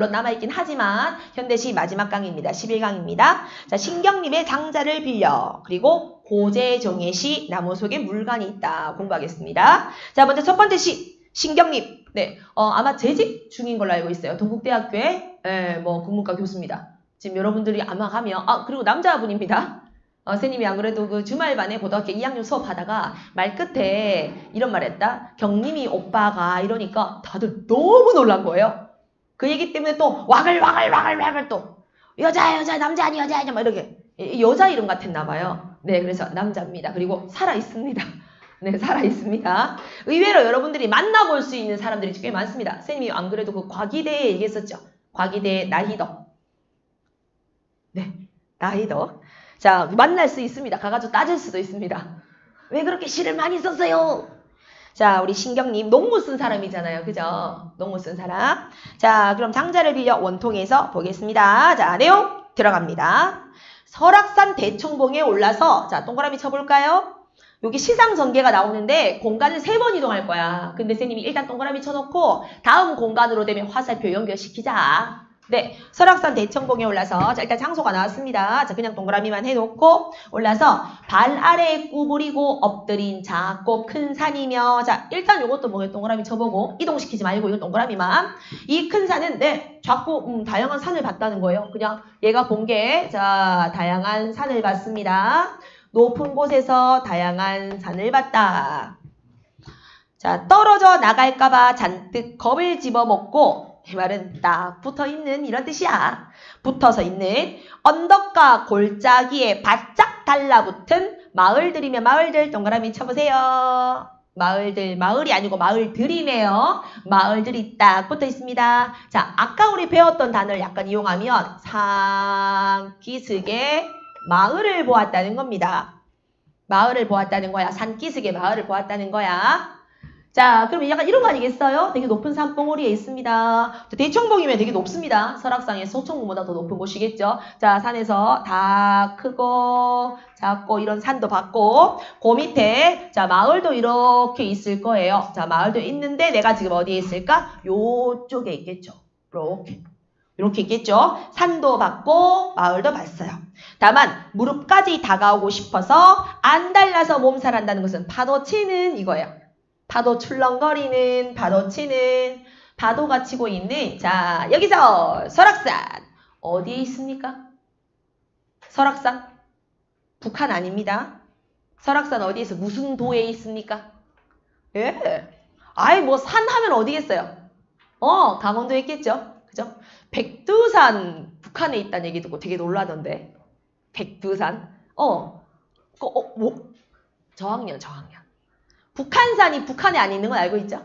물론 남아있긴 하지만 현대시 마지막 강의입니다. 11강입니다. 자, 신경림의 장자를 빌려 그리고 고재정의 시 나무 속에 물간이 있다 공부하겠습니다. 자, 먼저 첫 번째 시 신경림. 네, 어, 아마 재직 중인 걸로 알고 있어요. 동국대학교의 예, 뭐 국문과 교수입니다. 지금 여러분들이 아마 가면 아 그리고 남자분입니다. 어, 선생님이 안 그래도 그 주말반에 고등학교 2학년 수업하다가 말 끝에 이런 말 했다. 경림이 오빠가 이러니까 다들 너무 놀란 거예요. 그 얘기 때문에 또 와글 와글 와글 와글 또 여자 여자 남자 아니 여자 아니 막 이렇게 이- 여자 이름 같았나 봐요. 네 그래서 남자입니다. 그리고 살아 있습니다. 네 살아 있습니다. 의외로 여러분들이 만나볼 수 있는 사람들이 꽤 많습니다. 선생님이 안 그래도 그 과기대에 얘기했었죠. 과기대 나희덕. 네 나희덕. 자 만날 수 있습니다. 가가지고 따질 수도 있습니다. 왜 그렇게 시를 많이 썼어요? 자, 우리 신경님 농무 쓴 사람이잖아요. 그죠? 농무 쓴 사람. 자, 그럼 장자를 빌려 원통에서 보겠습니다. 자, 내용 들어갑니다. 설악산 대청봉에 올라서 자, 동그라미 쳐볼까요? 여기 시상 전개가 나오는데 공간을 세 번 이동할 거야. 근데 선생님이 일단 동그라미 쳐놓고 다음 공간으로 되면 화살표 연결시키자. 네, 설악산 대청봉에 올라서 자, 일단 장소가 나왔습니다. 자, 그냥 동그라미만 해놓고 올라서 발 아래에 구부리고 엎드린 작고 큰 산이며 자 일단 요것도 뭐 동그라미 쳐보고 이동시키지 말고 이거 동그라미만. 이 큰 산은 네 작고 음, 다양한 산을 봤다는 거예요. 그냥 얘가 본 게 자 다양한 산을 봤습니다. 높은 곳에서 다양한 산을 봤다. 자 떨어져 나갈까봐 잔뜩 겁을 집어먹고 이 말은 딱 붙어 있는 이런 뜻이야 붙어서 있는 언덕과 골짜기에 바짝 달라붙은 마을들이며 마을들 동그라미 쳐보세요. 마을들, 마을이 아니고 마을들이네요. 마을들이 딱 붙어 있습니다. 자, 아까 우리 배웠던 단어를 약간 이용하면 산기슭에 마을을 보았다는 겁니다. 마을을 보았다는 거야. 산기슭에 마을을 보았다는 거야. 자, 그럼 약간 이런 거 아니겠어요? 되게 높은 산봉우리에 있습니다. 대청봉이면 되게 높습니다. 설악산의 소청봉보다 더 높은 곳이겠죠. 자, 산에서 다 크고 작고 이런 산도 봤고 그 밑에 자 마을도 이렇게 있을 거예요. 자, 마을도 있는데 내가 지금 어디에 있을까? 요쪽에 있겠죠. 이렇게. 이렇게 있겠죠. 산도 봤고 마을도 봤어요. 다만 무릎까지 다가오고 싶어서 안 달라서 몸살한다는 것은 파도 치는 이거예요. 파도 출렁거리는 파도 치는 파도가 치고 있는 자 여기서 설악산 어디에 있습니까? 설악산 북한 아닙니다. 설악산 어디에서 무슨 도에 있습니까? 예. 아이 뭐 산 하면 어디겠어요? 어 강원도에 있겠죠. 그죠? 백두산 북한에 있다는 얘기 듣고 되게 놀라던데 백두산 어, 그, 어 뭐? 저학년 저학년 북한산이 북한에 안 있는 건 알고 있죠?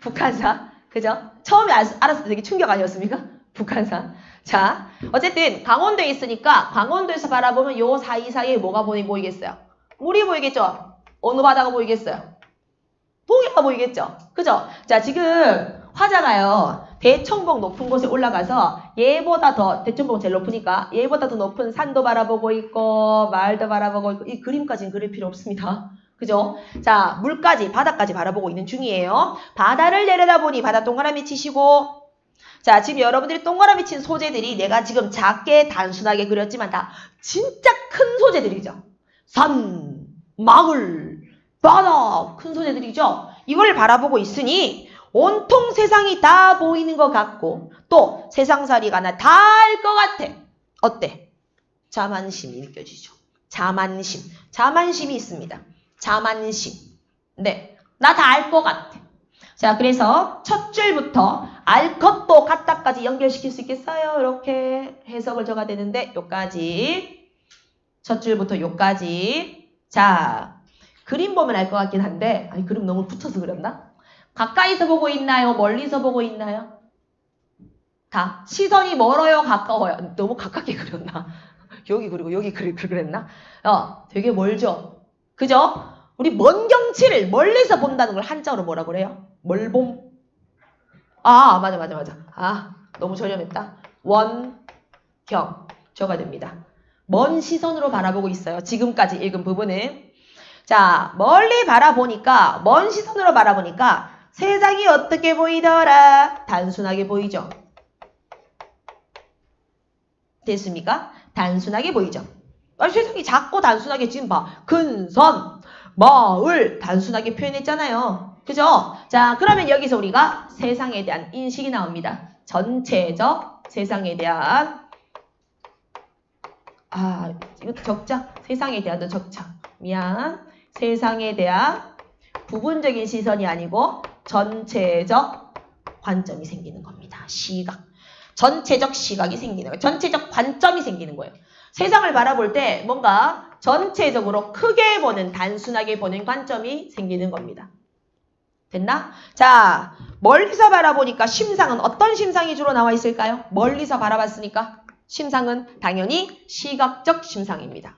북한산. 그죠? 처음에 알, 알았을 때 되게 충격 아니었습니까? 북한산. 자, 어쨌든 강원도에 있으니까 강원도에서 바라보면 요 사이사이에 뭐가 보이, 보이겠어요? 물이 보이겠죠? 어느 바다가 보이겠어요? 동해가 보이겠죠? 그죠? 자, 지금 화자가요. 대청봉 높은 곳에 올라가서 얘보다 더 대청봉 제일 높으니까 얘보다 더 높은 산도 바라보고 있고 마을도 바라보고 있고 이 그림까지는 그릴 필요 없습니다. 그죠? 자, 물까지, 바다까지 바라보고 있는 중이에요. 바다를 내려다보니 바다 동그라미 치시고, 자, 지금 여러분들이 동그라미 친 소재들이 내가 지금 작게 단순하게 그렸지만 다 진짜 큰 소재들이죠. 산, 마을, 바다, 큰 소재들이죠. 이걸 바라보고 있으니 온통 세상이 다 보이는 것 같고 또 세상살이가 나 다 알 것 같아. 어때? 자만심이 느껴지죠. 자만심. 자만심이 있습니다. 자만심. 네. 나 다 알 것 같아. 자, 그래서 첫 줄부터 알 것도 같다까지 연결시킬 수 있겠어요? 이렇게 해석을 적어야 되는데, 요까지. 첫 줄부터 요까지. 자, 그림 보면 알 것 같긴 한데, 아니, 그림 너무 붙어서 그렸나? 가까이서 보고 있나요? 멀리서 보고 있나요? 다. 시선이 멀어요? 가까워요? 너무 가깝게 그렸나? 여기 그리고 여기 그리, 그랬나? 어, 되게 멀죠? 그죠? 우리 먼 경치를 멀리서 본다는 걸 한자로 뭐라 그래요? 멀봄. 아, 맞아, 맞아, 맞아. 아, 너무 저렴했다. 원경. 적어야 됩니다. 먼 시선으로 바라보고 있어요. 지금까지 읽은 부분은. 자, 멀리 바라보니까, 먼 시선으로 바라보니까 세상이 어떻게 보이더라? 단순하게 보이죠? 됐습니까? 단순하게 보이죠? 아, 세상이 작고 단순하게 지금 봐. 근선, 마을 단순하게 표현했잖아요. 그죠? 자, 그러면 여기서 우리가 세상에 대한 인식이 나옵니다. 전체적 세상에 대한 아, 이거 적자. 세상에 대한도 적자. 미안. 세상에 대한 부분적인 시선이 아니고 전체적 관점이 생기는 겁니다. 시각. 전체적 시각이 생기는 거예요. 전체적 관점이 생기는 거예요. 세상을 바라볼 때 뭔가 전체적으로 크게 보는, 단순하게 보는 관점이 생기는 겁니다. 됐나? 자, 멀리서 바라보니까 심상은 어떤 심상이 주로 나와 있을까요? 멀리서 바라봤으니까 심상은 당연히 시각적 심상입니다.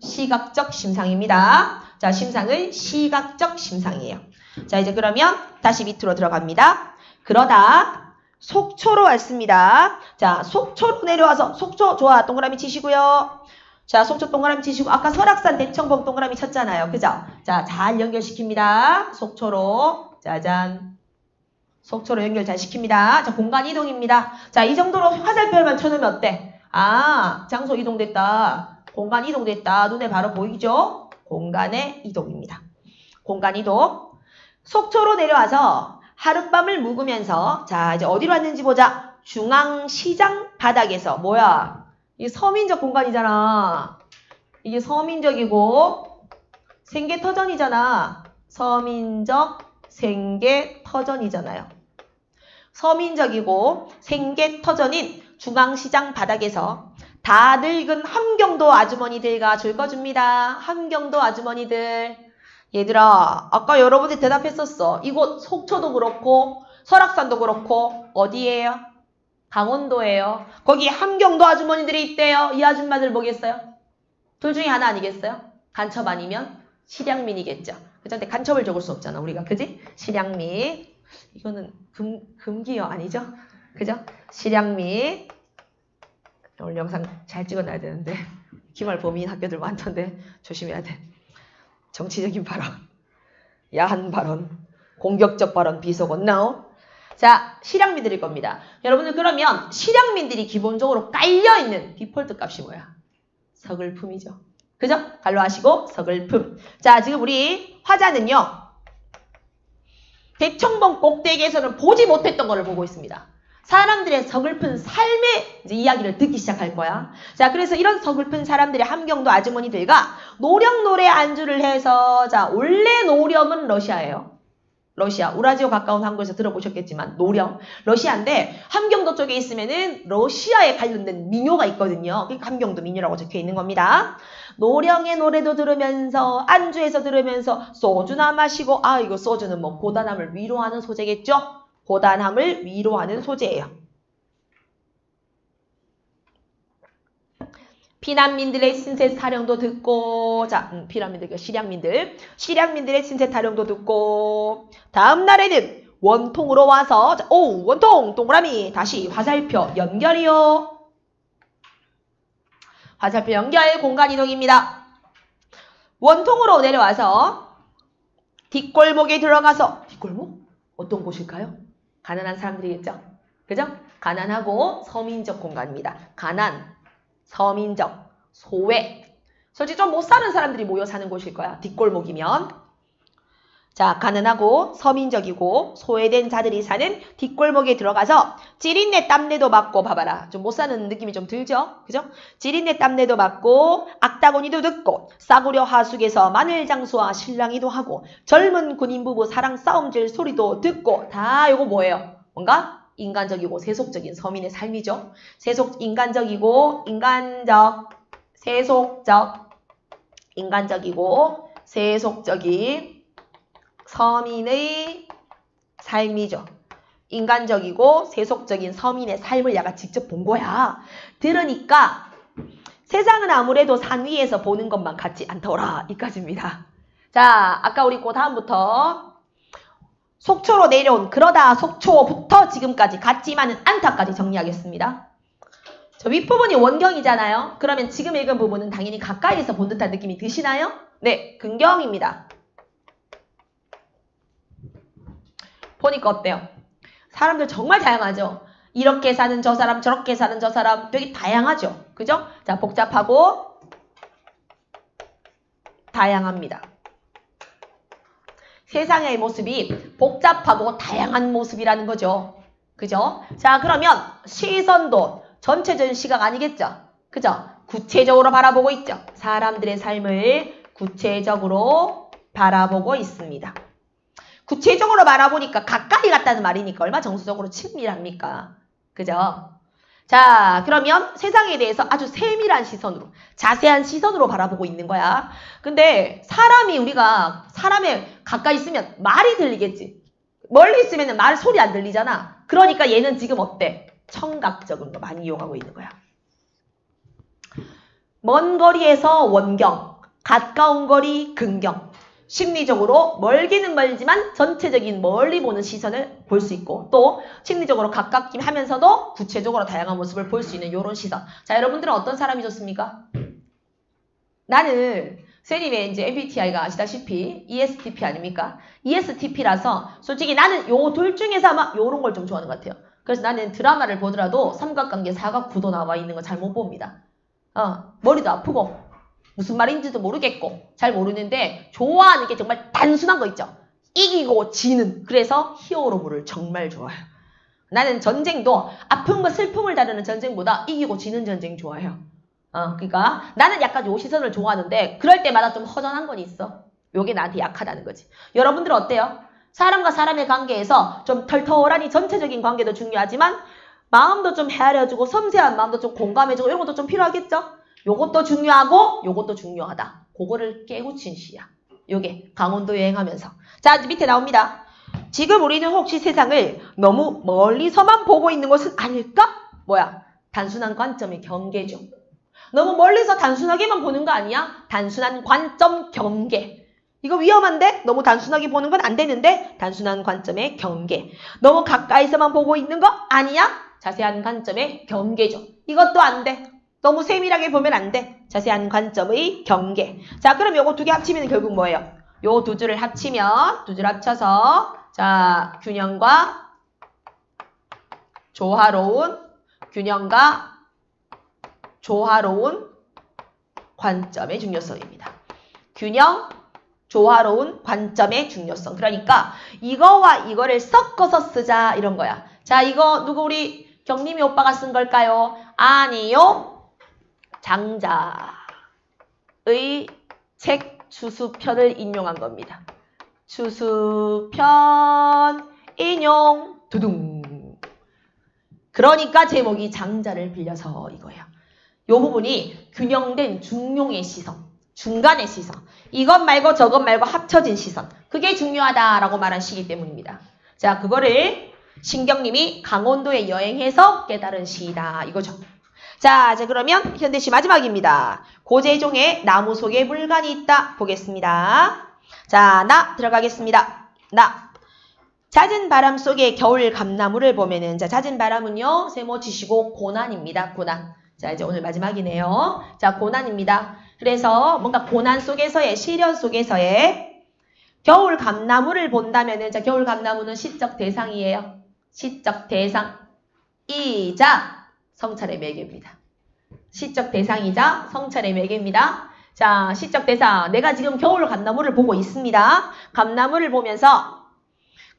시각적 심상입니다. 자, 심상은 시각적 심상이에요. 자, 이제 그러면 다시 밑으로 들어갑니다. 그러다 속초로 왔습니다. 자, 속초로 내려와서 속초 좋아 동그라미 치시고요. 자, 속초 동그라미 치시고 아까 설악산 대청봉 동그라미 쳤잖아요. 그죠? 자, 잘 연결시킵니다. 속초로 짜잔. 속초로 연결 잘 시킵니다. 자, 공간 이동입니다. 자, 이 정도로 화살표만 쳐놓으면 어때? 아, 장소 이동됐다. 공간 이동됐다. 눈에 바로 보이죠? 공간의 이동입니다. 공간 이동. 속초로 내려와서 하룻밤을 묵으면서 자 이제 어디로 왔는지 보자. 중앙시장 바닥에서 뭐야? 이게 서민적 공간이잖아. 이게 서민적이고 생계터전이잖아. 서민적 생계터전이잖아요. 서민적이고 생계터전인 중앙시장 바닥에서 다 늙은 함경도 아주머니들과 즐거줍니다. 함경도 아주머니들. 얘들아, 아까 여러분이 대답했었어. 이곳 속초도 그렇고 설악산도 그렇고 어디예요? 강원도예요. 거기 함경도 아주머니들이 있대요. 이 아줌마들 뭐겠어요? 둘 중에 하나 아니겠어요? 간첩 아니면 실향민이겠죠. 그죠? 근데 간첩을 적을 수 없잖아, 우리가. 그지? 실향민. 이거는 금, 금기어 아니죠? 그죠? 실향민. 오늘 영상 잘 찍어놔야 되는데. 기말 범인 학교들 많던데 조심해야 돼. 정치적인 발언, 야한 발언, 공격적 발언, 비속어, no. 자, 실향민들일 겁니다. 여러분들 그러면 실향민들이 기본적으로 깔려있는 디폴트 값이 뭐야? 서글픔이죠. 그죠? 갈로 하시고 서글픔. 자, 지금 우리 화자는요. 대청봉 꼭대기에서는 보지 못했던 거를 보고 있습니다. 사람들의 서글픈 삶의 이야기를 듣기 시작할 거야. 자, 그래서 이런 서글픈 사람들의 함경도 아주머니들과 노령 노래 안주를 해서 자, 원래 노령은 러시아예요. 러시아, 우라지오 가까운 한국에서 들어보셨겠지만 노령, 러시아인데 함경도 쪽에 있으면은 러시아에 관련된 민요가 있거든요. 그러니까 함경도 민요라고 적혀 있는 겁니다. 노령의 노래도 들으면서 안주에서 들으면서 소주나 마시고 아 이거 소주는 뭐 고단함을 위로하는 소재겠죠? 고단함을 위로하는 소재예요. 피난민들의 신세 타령도 듣고 자 음, 피난민들 그 실향민들 실향민들의 신세 타령도 듣고 다음 날에는 원통으로 와서 자, 오 원통 동그라미 다시 화살표 연결이요. 화살표 연결 공간 이동입니다. 원통으로 내려와서 뒷골목에 들어가서 뒷골목 어떤 곳일까요? 가난한 사람들이겠죠. 그죠? 가난하고 서민적 공간입니다. 가난, 서민적, 소외. 솔직히 좀 못 사는 사람들이 모여 사는 곳일 거야. 뒷골목이면. 자, 가난하고 서민적이고 소외된 자들이 사는 뒷골목에 들어가서 찌린내 땀내도 맡고 봐봐라. 좀 못 사는 느낌이 좀 들죠? 그죠? 찌린내 땀내도 맡고 악다고니도 듣고 싸구려 하숙에서 마늘 장수와 실랑이도 하고 젊은 군인 부부 사랑 싸움질 소리도 듣고 다 요거 뭐예요? 뭔가 인간적이고 세속적인 서민의 삶이죠. 세속 인간적이고 인간적 세속적 인간적이고 세속적인 서민의 삶이죠. 인간적이고 세속적인 서민의 삶을 야가 직접 본 거야. 들으니까 세상은 아무래도 산 위에서 보는 것만 같지 않더라. 이까지입니다. 자, 아까 우리 그 다음부터 속초로 내려온 그러다 속초부터 지금까지 같지만은 않다까지 정리하겠습니다. 저 윗부분이 원경이잖아요. 그러면 지금 읽은 부분은 당연히 가까이에서 본 듯한 느낌이 드시나요? 네, 근경입니다. 보니까 어때요? 사람들 정말 다양하죠? 이렇게 사는 저 사람, 저렇게 사는 저 사람 되게 다양하죠. 그죠? 자, 복잡하고 다양합니다. 세상의 모습이 복잡하고 다양한 모습이라는 거죠. 그죠? 자, 그러면 시선도 전체적인 시각 아니겠죠? 그죠? 구체적으로 바라보고 있죠. 사람들의 삶을 구체적으로 바라보고 있습니다. 구체적으로 바라보니까 가까이 갔다는 말이니까 얼마 정수적으로 친밀합니까? 그죠? 자, 그러면 세상에 대해서 아주 세밀한 시선으로, 자세한 시선으로 바라보고 있는 거야. 근데 사람이 우리가 사람에 가까이 있으면 말이 들리겠지. 멀리 있으면 말 소리 안 들리잖아. 그러니까 얘는 지금 어때? 청각적인 거 많이 이용하고 있는 거야. 먼 거리에서 원경, 가까운 거리 근경. 심리적으로 멀기는 멀지만 전체적인 멀리 보는 시선을 볼 수 있고 또 심리적으로 가깝긴 하면서도 구체적으로 다양한 모습을 볼 수 있는 이런 시선. 자, 여러분들은 어떤 사람이 좋습니까? 나는 세림의 이제 MBTI가 아시다시피 ESTP 아닙니까? ESTP라서 솔직히 나는 요 둘 중에서 아마 요런 걸 좀 좋아하는 것 같아요. 그래서 나는 드라마를 보더라도 삼각관계, 사각구도 나와 있는 거 잘 못 봅니다. 어, 머리도 아프고 무슨 말인지도 모르겠고 잘 모르는데 좋아하는 게 정말 단순한 거 있죠. 이기고 지는 그래서 히어로물을 정말 좋아해요. 나는 전쟁도 아픔과 슬픔을 다루는 전쟁보다 이기고 지는 전쟁 좋아해요. 어, 그러니까 나는 약간 요 시선을 좋아하는데 그럴 때마다 좀 허전한 건 있어. 요게 나한테 약하다는 거지. 여러분들은 어때요? 사람과 사람의 관계에서 좀 털털하니 전체적인 관계도 중요하지만 마음도 좀 헤아려주고 섬세한 마음도 좀 공감해주고 이런 것도 좀 필요하겠죠? 요것도 중요하고 요것도 중요하다. 그거를 깨우친 시야. 요게 강원도 여행하면서. 자, 밑에 나옵니다. 지금 우리는 혹시 세상을 너무 멀리서만 보고 있는 것은 아닐까? 뭐야? 단순한 관점의 경계죠. 너무 멀리서 단순하게만 보는 거 아니야? 단순한 관점 경계. 이거 위험한데? 너무 단순하게 보는 건 안 되는데? 단순한 관점의 경계. 너무 가까이서만 보고 있는 거 아니야? 자세한 관점의 경계죠. 이것도 안 돼. 너무 세밀하게 보면 안 돼. 자세한 관점의 경계. 자, 그럼 요거 두 개 합치면 결국 뭐예요? 요 두 줄을 합치면, 두 줄 합쳐서, 자, 균형과 조화로운, 균형과 조화로운 관점의 중요성입니다. 균형, 조화로운 관점의 중요성. 그러니까 이거와 이거를 섞어서 쓰자 이런 거야. 자, 이거 누구 우리 경림이 오빠가 쓴 걸까요? 아니요. 장자의 책 추수편을 인용한 겁니다. 추수편 인용 두둥. 그러니까 제목이 장자를 빌려서 이거예요. 요 부분이 균형된 중용의 시선, 중간의 시선. 이것 말고 저것 말고 합쳐진 시선. 그게 중요하다라고 말한 시기 때문입니다. 자, 그거를 신경님이 강원도에 여행해서 깨달은 시이다. 이거죠. 자, 이제 그러면 현대시 마지막입니다. 고재종의 나무 속에 물간이 있다. 보겠습니다. 자, 나 들어가겠습니다. 나. 잦은 바람 속에 겨울 감나무를 보면은 자, 잦은 바람은요. 세모 치시고 고난입니다. 고난. 자, 이제 오늘 마지막이네요. 자, 고난입니다. 그래서 뭔가 고난 속에서의 시련 속에서의 겨울 감나무를 본다면은 자, 겨울 감나무는 시적 대상이에요. 시적 대상. 이자 성찰의 매개입니다. 시적 대상이자 성찰의 매개입니다. 자, 시적 대상. 내가 지금 겨울 감나무를 보고 있습니다. 감나무를 보면서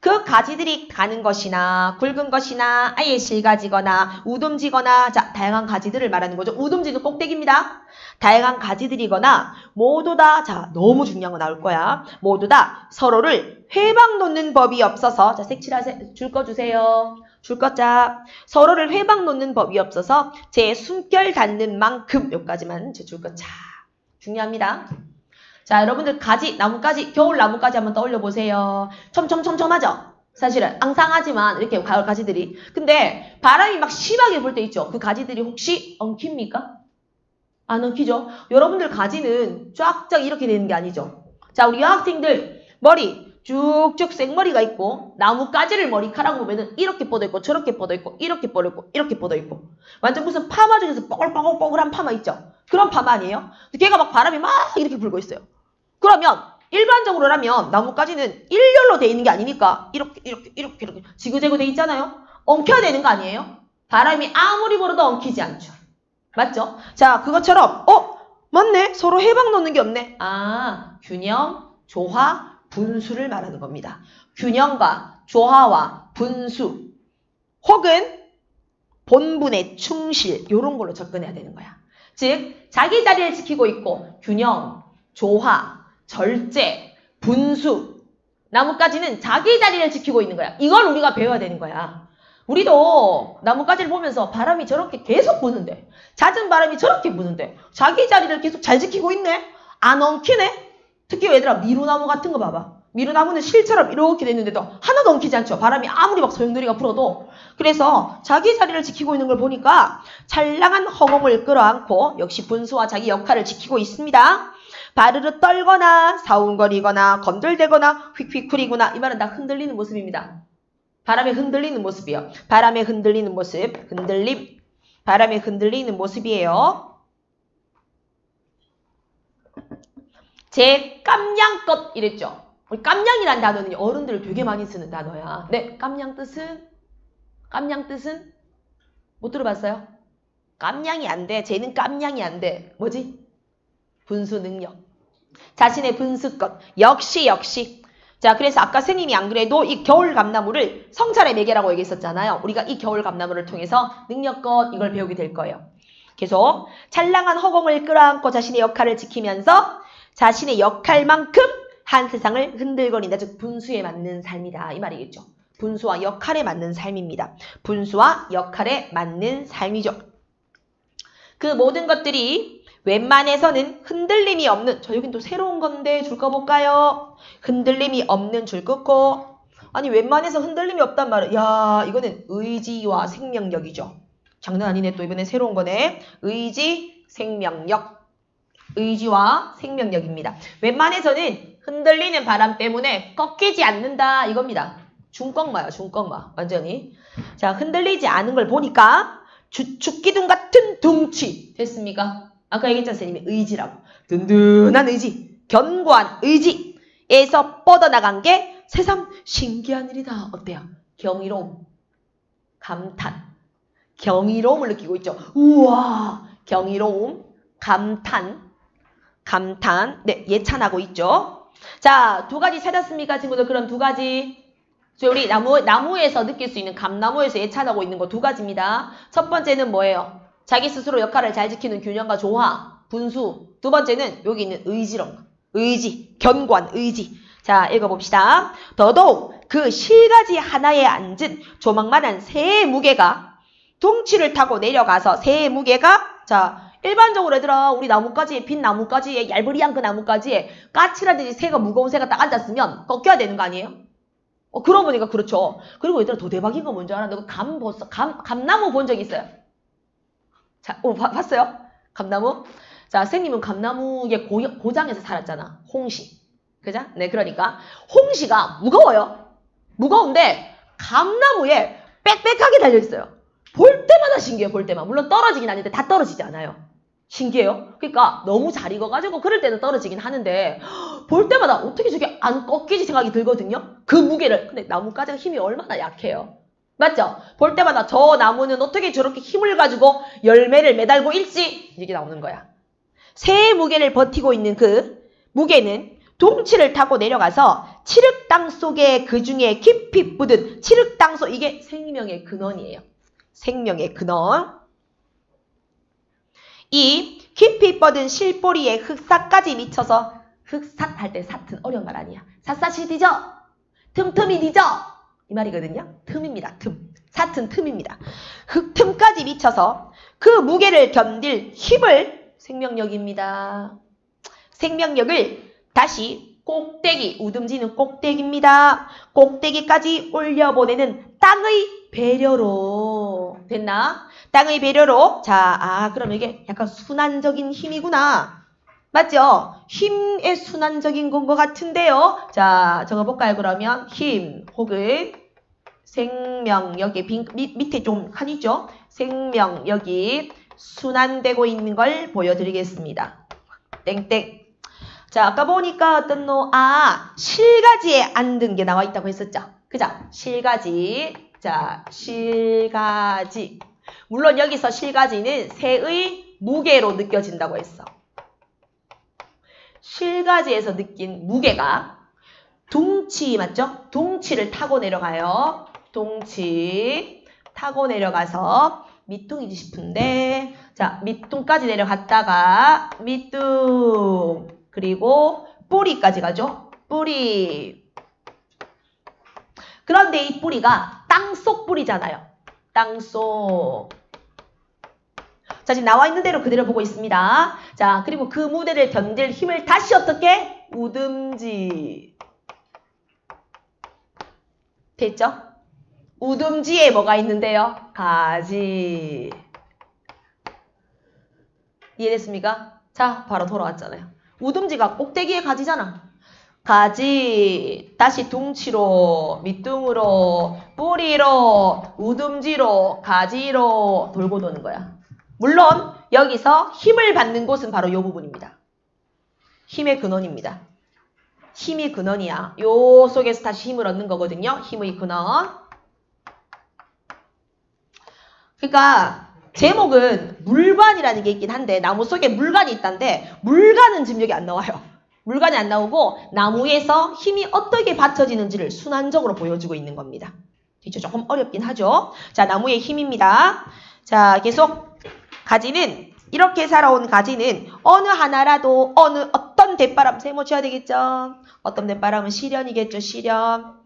그 가지들이 가는 것이나 굵은 것이나 아예 실가지거나 우듬지거나 자 다양한 가지들을 말하는 거죠. 우듬지도 꼭대기입니다. 다양한 가지들이거나 모두 다 자 너무 중요한 거 나올 거야. 모두 다 서로를 회방 놓는 법이 없어서 자 색칠하세 줄거 주세요. 줄거자 서로를 회방 놓는 법이 없어서 제 숨결 닿는 만큼 여기까지만 제 줄거 자 중요합니다. 자, 여러분들 가지, 나뭇가지, 겨울 나뭇가지 한번 떠올려 보세요. 촘촘촘촘하죠? 사실은 앙상하지만 이렇게 가을 가지들이. 근데 바람이 막 심하게 불 때 있죠? 그 가지들이 혹시 엉킵니까? 안 엉키죠? 여러분들 가지는 쫙쫙 이렇게 되는 게 아니죠? 자, 우리 여학생들 머리 쭉쭉 생머리가 있고 나뭇가지를 머리카락 보면은 이렇게 뻗어 있고 저렇게 뻗어 있고 이렇게 뻗어 있고 이렇게 뻗어 있고 완전 무슨 파마 중에서 뽀글뽀글뽀글한 파마 있죠? 그런 파마 아니에요? 걔가 막 바람이 막 이렇게 불고 있어요. 그러면 일반적으로라면 나뭇가지는 일렬로 돼 있는 게 아니니까 이렇게 이렇게 이렇게 이렇게 지그재그 돼 있잖아요. 엉켜야 되는 거 아니에요? 바람이 아무리 불어도 엉키지 않죠. 맞죠? 자, 그것처럼 어? 맞네. 서로 해방 놓는 게 없네. 아, 균형, 조화, 분수를 말하는 겁니다. 균형과 조화와 분수 혹은 본분의 충실 이런 걸로 접근해야 되는 거야. 즉 자기 자리를 지키고 있고 균형, 조화, 절제, 분수 나뭇가지는 자기 자리를 지키고 있는 거야. 이걸 우리가 배워야 되는 거야. 우리도 나뭇가지를 보면서 바람이 저렇게 계속 부는데 잦은 바람이 저렇게 부는데 자기 자리를 계속 잘 지키고 있네? 안 엉키네? 특히 얘들아 미루나무 같은 거 봐봐. 미루나무는 실처럼 이렇게 됐는데도 하나도 엉키지 않죠. 바람이 아무리 막 소용돌이가 불어도. 그래서 자기 자리를 지키고 있는 걸 보니까 찰랑한 허공을 끌어안고 역시 분수와 자기 역할을 지키고 있습니다. 바르르 떨거나 사운거리거나 건들대거나 휙휙거리거나 이 말은 다 흔들리는 모습입니다. 바람에 흔들리는 모습이요. 바람에 흔들리는 모습, 흔들림. 바람에 흔들리는 모습이에요. 제 깜냥껏 이랬죠. 깜냥이란 단어는 어른들 되게 많이 쓰는 단어야. 네, 깜냥 뜻은? 깜냥 뜻은? 못 들어봤어요? 깜냥이 안 돼. 쟤는 깜냥이 안 돼. 뭐지? 분수 능력. 자신의 분수껏. 역시 역시. 자, 그래서 아까 선생님이 안 그래도 이 겨울 감나무를 성찰의 매개라고 얘기했었잖아요. 우리가 이 겨울 감나무를 통해서 능력껏 이걸 배우게 될 거예요. 계속 찰랑한 허공을 끌어안고 자신의 역할을 지키면서 자신의 역할만큼 한 세상을 흔들거린다. 즉 분수에 맞는 삶이다. 이 말이겠죠. 분수와 역할에 맞는 삶입니다. 분수와 역할에 맞는 삶이죠. 그 모든 것들이 웬만해서는 흔들림이 없는 저 여긴 또 새로운 건데 줄 꺼볼까요? 흔들림이 없는 줄 끊고 아니 웬만해서 흔들림이 없단 말은 야 이거는 의지와 생명력이죠. 장난 아니네 또 이번에 새로운 거네. 의지, 생명력. 의지와 생명력입니다. 웬만해서는 흔들리는 바람 때문에 꺾이지 않는다 이겁니다. 중꺾마요 중꺾마 완전히. 자 흔들리지 않은 걸 보니까 주축기둥 같은 둥치 됐습니까? 아까 얘기했잖아요 선생님이 의지라고 든든한 의지 견고한 의지에서 뻗어나간 게 새삼 신기한 일이다 어때요? 경이로움 감탄 경이로움을 느끼고 있죠 우와 경이로움 감탄 감탄 네 예찬하고 있죠 자 두 가지 찾았습니까 친구들 그럼 두 가지 저 우리 나무, 나무에서 느낄 수 있는 감나무에서 예찬하고 있는 거 두 가지입니다. 첫 번째는 뭐예요? 자기 스스로 역할을 잘 지키는 균형과 조화, 분수. 두 번째는 여기 있는 의지론, 의지, 견고한 의지. 자, 읽어봅시다. 더더욱 그 실가지 하나에 앉은 조망만한 새의 무게가 둥치를 타고 내려가서 새의 무게가 자 일반적으로 얘들아 우리 나뭇가지에 빈 나뭇가지에 얇으리한 그 나뭇가지에 까칠하듯이 새가 무거운 새가 딱 앉았으면 꺾여야 되는 거 아니에요? 어, 그러고 보니까 그렇죠. 그리고 얘들아 더 대박인 거 뭔지 알아? 너감 봤어? 감, 감나무 본 적 있어요? 자, 어, 봐- 봤어요? 감나무? 자, 선생님은 감나무의 고, 고장에서 살았잖아. 홍시. 그죠? 네, 그러니까. 홍시가 무거워요. 무거운데, 감나무에 빽빽하게 달려있어요. 볼 때마다 신기해요, 볼 때마다. 물론 떨어지긴 하는데 다 떨어지지 않아요. 신기해요. 그러니까 너무 잘 익어가지고 그럴 때는 떨어지긴 하는데 볼 때마다 어떻게 저게 안 꺾이지 생각이 들거든요. 그 무게를. 근데 나뭇가지가 힘이 얼마나 약해요. 맞죠? 볼 때마다 저 나무는 어떻게 저렇게 힘을 가지고 열매를 매달고 있지? 이게 나오는 거야. 새의 무게를 버티고 있는 그 무게는 동치를 타고 내려가서 칠흑 땅 속에 그 중에 깊이 묻은 칠흑 땅 속 이게 생명의 근원이에요. 생명의 근원. 이 깊이 뻗은 실뿌리에 흑사까지 미쳐서 흑삿 할 때 삿은 어려운 말 아니야. 삿삿이 뒤져. 틈틈이 뒤져. 이 말이거든요. 틈입니다. 틈. 삿은 틈입니다. 흑틈까지 미쳐서 그 무게를 견딜 힘을 생명력입니다. 생명력을 다시 꼭대기, 우듬지는 꼭대기입니다. 꼭대기까지 올려보내는 땅의 배려로. 됐나? 땅의 배려로. 자, 아, 그럼 이게 약간 순환적인 힘이구나. 맞죠? 힘의 순환적인 건 것 같은데요. 자, 적어볼까요, 그러면? 힘, 혹은 생명력이 빈, 밑, 밑에 좀 칸이죠? 생명력이 순환되고 있는 걸 보여드리겠습니다. 땡땡. 자, 아까 보니까 어떤 노, 아, 실가지에 앉은 게 나와 있다고 했었죠? 그죠? 실가지. 자, 실가지. 물론 여기서 실가지는 새의 무게로 느껴진다고 했어. 실가지에서 느낀 무게가 둥치 맞죠? 둥치를 타고 내려가요. 둥치 타고 내려가서 밑둥이지 싶은데 자 밑둥까지 내려갔다가 밑둥 그리고 뿌리까지 가죠. 뿌리 그런데 이 뿌리가 땅속 뿌리잖아요. 땅속 자, 지금 나와 있는 대로 그대로 보고 있습니다. 자, 그리고 그 무대를 견딜 힘을 다시 어떻게? 우듬지. 됐죠? 우듬지에 뭐가 있는데요? 가지. 이해됐습니까? 자, 바로 돌아왔잖아요. 우듬지가 꼭대기에 가지잖아. 가지, 다시 둥치로, 밑둥으로, 뿌리로, 우듬지로, 가지로 돌고 도는 거야. 물론 여기서 힘을 받는 곳은 바로 이 부분입니다. 힘의 근원입니다. 힘이 근원이야. 요 속에서 다시 힘을 얻는 거거든요. 힘의 근원. 그러니까 제목은 물관이라는 게 있긴 한데 나무 속에 물관이 있다는데 물관은 지금 여기 안 나와요. 물관이 안 나오고 나무에서 힘이 어떻게 받쳐지는지를 순환적으로 보여주고 있는 겁니다. 이제 조금 어렵긴 하죠. 자, 나무의 힘입니다. 자, 계속 가지는 이렇게 살아온 가지는 어느 하나라도 어느 어떤 대바람 세모 쳐야 되겠죠. 어떤 대바람은 시련이겠죠. 시련.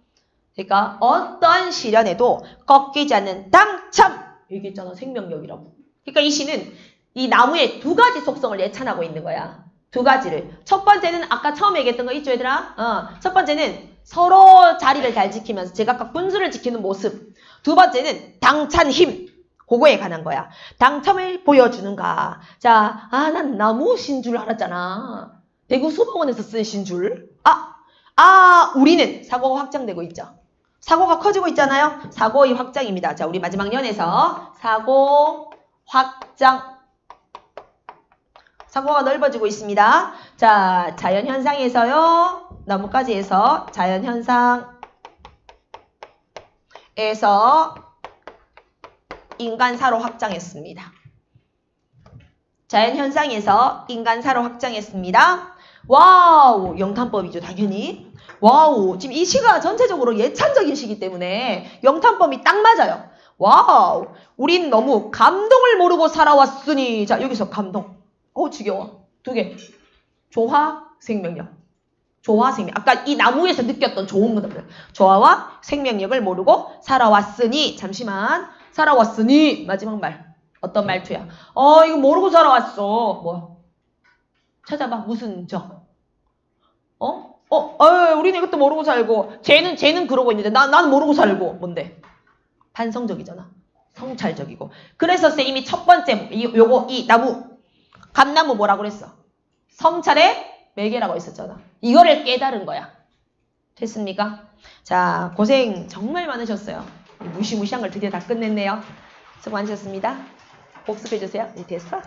그러니까 어떤 시련에도 꺾이지 않는 당참 얘기했잖아. 생명력이라고. 그러니까 이 시는 이 나무의 두 가지 속성을 예찬하고 있는 거야. 두 가지를. 첫 번째는 아까 처음에 얘기했던 거 있죠, 얘들아? 어. 첫 번째는 서로 자리를 잘 지키면서 제각각 분수를 지키는 모습. 두 번째는 당찬 힘. 그거에 관한 거야. 당첨을 보여주는가. 자, 아, 난 나무 신 줄 알았잖아. 대구 수목원에서 쓴 신 줄. 아, 아, 우리는 사고가 확장되고 있죠. 사고가 커지고 있잖아요. 사고의 확장입니다. 자, 우리 마지막 연에서 사고 확장. 사고가 넓어지고 있습니다. 자, 자연현상에서요. 나뭇가지에서 자연현상에서 인간사로 확장했습니다. 자연현상에서 인간사로 확장했습니다. 와우, 영탄법이죠, 당연히. 와우, 지금 이 시가 전체적으로 예찬적인 시기 때문에 영탄법이 딱 맞아요. 와우, 우린 너무 감동을 모르고 살아왔으니. 자, 여기서 감동. 어, 지겨워. 두 개. 조화, 생명력. 조화, 생명. 아까 이 나무에서 느꼈던 좋은 것들. 조화와 생명력을 모르고 살아왔으니. 잠시만. 살아왔으니. 마지막 말. 어떤 말투야? 어, 이거 모르고 살아왔어. 뭐? 찾아봐. 무슨 적? 어? 어, 어, 우리는 이것도 모르고 살고, 쟤는, 쟤는 그러고 있는데, 나, 나는 모르고 살고. 뭔데? 반성적이잖아. 성찰적이고. 그래서 쌤이 첫 번째, 이, 요거, 이 나무, 감나무 뭐라고 그랬어? 성찰의 매개라고 했었잖아. 이거를 깨달은 거야. 됐습니까? 자, 고생 정말 많으셨어요. 무시무시한 걸 드디어 다 끝냈네요. 수고 많으셨습니다. 복습해주세요. 네, 됐어?